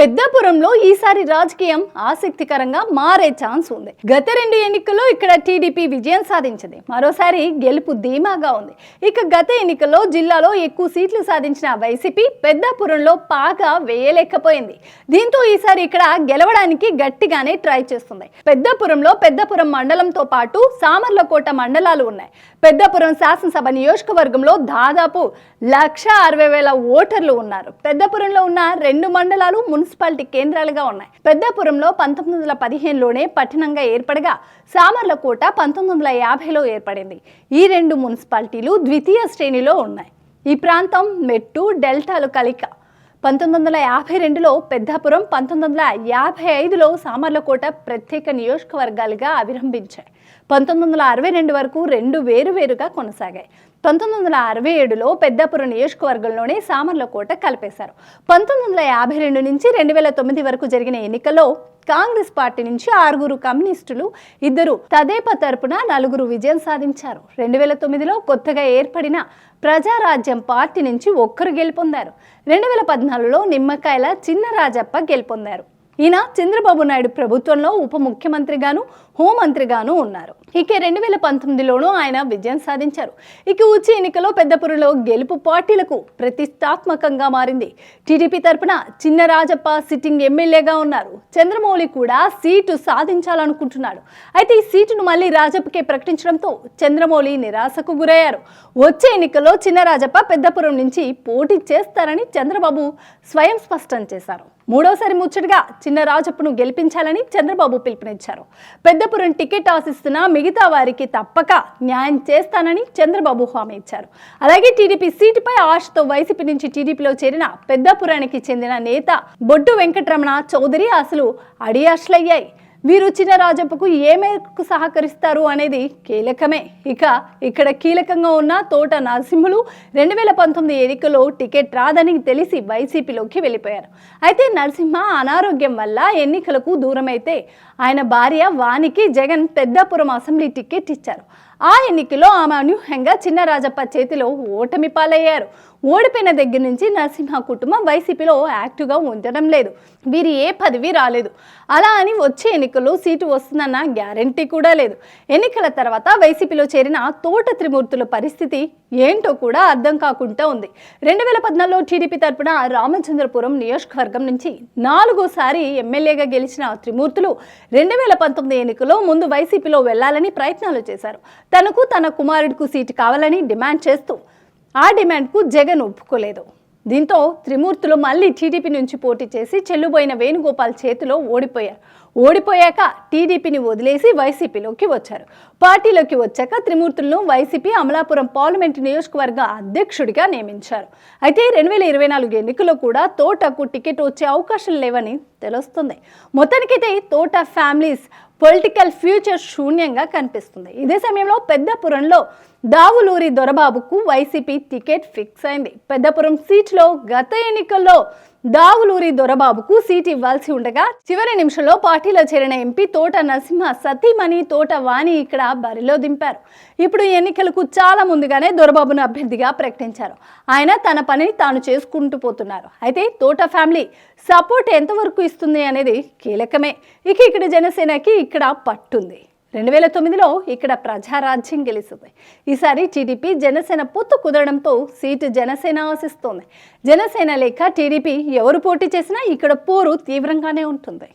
పెద్దాపురంలో ఈసారి రాజకీయం ఆసక్తికరంగా మారే ఛాన్స్ ఉంది. గత రెండు ఎన్నికల్లో ఇక్కడ టీడీపీ విజయం సాధించింది. మరోసారి గెలుపు ధీమాగా ఉంది. ఇక గత ఎన్నికల్లో జిల్లాలో ఎక్కువ సీట్లు సాధించిన వైసీపీ పెద్దాపురంలో పాగా వేయలేకపోయింది. దీంతో ఈసారి ఇక్కడ గెలవడానికి గట్టిగానే ట్రై చేస్తుంది. పెద్దాపురంలో పెద్దాపురం మండలంతో పాటు సామర్లకోట మండలాలు ఉన్నాయి. పెద్దాపురం శాసనసభ నియోజకవర్గంలో దాదాపు లక్ష అరవై వేల ఓటర్లు ఉన్నారు. పెద్దపురంలో ఉన్న రెండు మండలాలు మున్సిపల్ మున్సిపాలిటీ కేంద్రాలుగా ఉన్నాయి. పెద్దపురంలో పంతొమ్మిది వందల పదిహేనులోనే పట్టణంగా ఏర్పడగా సామర్లకోట పంతొమ్మిది వందల యాభైలో ఏర్పడింది. ఈ రెండు మున్సిపాలిటీలు ద్వితీయ శ్రేణిలో ఉన్నాయి. ఈ ప్రాంతం మెట్టు డెల్టాలు కలిక. పంతొమ్మిది వందల యాభై రెండులో పెద్దాపురం పంతొమ్మిది వందల యాభై ఐదులో సామర్లకోట ప్రత్యేక నియోజకవర్గాలుగా అవిరంభించాయి. పంతొమ్మిది వందల అరవై రెండు వరకు రెండు వేరువేరుగా కొనసాగాయి. పంతొమ్మిది వందల అరవై ఏడులో పెద్దాపురం నియోజకవర్గంలోనే సామర్లకోట కలిపేశారు. పంతొమ్మిది వందల యాభై రెండు నుంచి రెండు వేల తొమ్మిది వరకు జరిగిన ఎన్నికల్లో కాంగ్రెస్ పార్టీ నుంచి ఆరుగురు కమ్యూనిస్టులు ఇద్దరు తదేప తరపున నలుగురు విజయం సాధించారు. రెండు వేల తొమ్మిదిలో కొత్తగా ఏర్పడిన ప్రజారాజ్యం పార్టీ నుంచి ఒక్కరు గెలుపొందారు. రెండు వేల పద్నాలుగులో నిమ్మకాయల చిన్న రాజప్ప గెలుపొందారు. ఈయన చంద్రబాబు నాయుడు ప్రభుత్వంలో ఉప ముఖ్యమంత్రిగాను హోంమంత్రిగాను ఉన్నారు. ఇక రెండు వేల పంతొమ్మిదిలోనూ ఆయన విజయం సాధించారు. ఇక వచ్చే ఎన్నికలో పెద్దపురలో గెలుపు పార్టీలకు ప్రతిష్టాత్మకంగా మారింది. టీడీపీ తరపున చిన్న రాజప్ప సిట్టింగ్ ఎమ్మెల్యేగా ఉన్నారు. చంద్రమౌళి కూడా సీటు సాధించాలనుకుంటున్నాడు. అయితే ఈ సీటును మళ్ళీ రాజప్పకే ప్రకటించడంతో చంద్రమౌళి నిరాశకు గురయ్యారు. వచ్చే ఎన్నికలో చిన్న రాజప్ప పెద్దపురం నుంచి పోటీ చేస్తారని చంద్రబాబు స్వయం స్పష్టం చేశారు. మూడోసారి ముచ్చటగా చిన్న రాజప్పను గెలిపించాలని చంద్రబాబు పిలుపునిచ్చారు. పెద్దపురం టికెట్ ఆశిస్తున్న మిగతా వారికి తప్పక న్యాయం చేస్తానని చంద్రబాబు హామీ ఇచ్చారు. అలాగే టీడీపీ సీటుపై ఆశతో వైసీపీ నుంచి టీడీపీలో చేరిన పెద్దపురానికి చెందిన నేత బొడ్డు వెంకటరమణ చౌదరి అసలు అడియాష్లయ్యాయి వీరు చిన్న రాజప్పకు ఏ మేరకు సహకరిస్తారు అనేది కీలకమే. ఇక ఇక్కడ కీలకంగా ఉన్న తోట నరసింహులు రెండు వేల పంతొమ్మిది ఎన్నికల్లో టికెట్ రాదని తెలిసి వైసీపీలోకి వెళ్ళిపోయారు. అయితే నరసింహ అనారోగ్యం వల్ల ఎన్నికలకు దూరమైతే ఆయన భార్య వానికి జగన్ పెద్దాపురం అసెంబ్లీ టికెట్ ఇచ్చారు. ఆ ఎన్నికలో ఆమె అనూహ్యంగా చిన్న రాజప్ప చేతిలో ఓటమి పాలయ్యారు. ఓడిపోయిన దగ్గర నుంచి నరసింహ కుటుంబం వైసీపీలో యాక్టివ్గా ఉండడం లేదు. వీరి ఏ పదవి రాలేదు. అలా అని వచ్చే ఎన్నికల్లో సీటు వస్తుందన్న గ్యారంటీ కూడా లేదు. ఎన్నికల తర్వాత వైసీపీలో చేరిన తోట త్రిమూర్తుల పరిస్థితి ఏంటో కూడా అర్థం కాకుండా ఉంది. రెండు వేల పద్నాలుగులో టీడీపీ తరపున రామచంద్రపురం నియోజకవర్గం నుంచి నాలుగోసారి ఎమ్మెల్యేగా గెలిచిన త్రిమూర్తులు రెండు వేల పంతొమ్మిది ఎన్నికల్లో ముందు వైసీపీలో వెళ్ళాలని ప్రయత్నాలు చేశారు. తనకు తన కుమారుడికు సీటు కావాలని డిమాండ్ చేస్తూ ఆ డిమాండ్కు జగన్ ఒప్పుకోలేదు. దీంతో త్రిమూర్తులు మళ్ళీ టీడీపీ నుంచి పోటీ చేసి చెల్లుబోయిన వేణుగోపాల్ చేతిలో ఓడిపోయారు. ఓడిపోయాక టీడీపీని వదిలేసి వైసీపీలోకి వచ్చారు. పార్టీలోకి వచ్చాక త్రిమూర్తులను వైసీపీ అమలాపురం పార్లమెంటు నియోజకవర్గ అధ్యక్షుడిగా నియమించారు. అయితే రెండు వేల ఇరవై నాలుగు ఎన్నికల్లో కూడా తోటకు టికెట్ వచ్చే అవకాశం లేవని తెలుస్తుంది. మొత్తానికైతే తోట ఫ్యామిలీస్ పొలిటికల్ ఫ్యూచర్ శూన్యంగా కనిపిస్తుంది. ఇదే సమయంలో పెద్దపురంలో దావులూరి దొరబాబుకు వైసీపీ టికెట్ ఫిక్స్ అయింది. పెద్దపురం సీట్లో గత ఎన్నికల్లో దావులూరి దొరబాబుకు సీట్ ఇవ్వాల్సి ఉండగా చివరి నిమిషంలో పార్టీలో చేరిన ఎంపీ తోట నరసింహ సతీమణి తోట వాణి ఇక్కడ బరిలో దింపారు. ఇప్పుడు ఎన్నికలకు చాలా ముందుగానే దొరబాబును అభ్యర్థిగా ప్రకటించారు. ఆయన తన పనిని తాను చేసుకుంటూ పోతున్నారు. అయితే తోట ఫ్యామిలీ సపోర్ట్ ఎంతవరకు ఇస్తుంది అనేది కీలకమే. ఇక ఇక్కడ జనసేనకి ఇక్కడ పట్టుంది. రెండు వేల తొమ్మిదిలో ఇక్కడ ప్రజారాజ్యం గెలిచింది ఈసారి టీడీపీ జనసేన పొత్తు కుదరడంతో సీటు జనసేన ఆశిస్తోంది. జనసేన లేక టీడీపీ ఎవరు పోటీ చేసినా ఇక్కడ పోరు తీవ్రంగానే ఉంటుంది.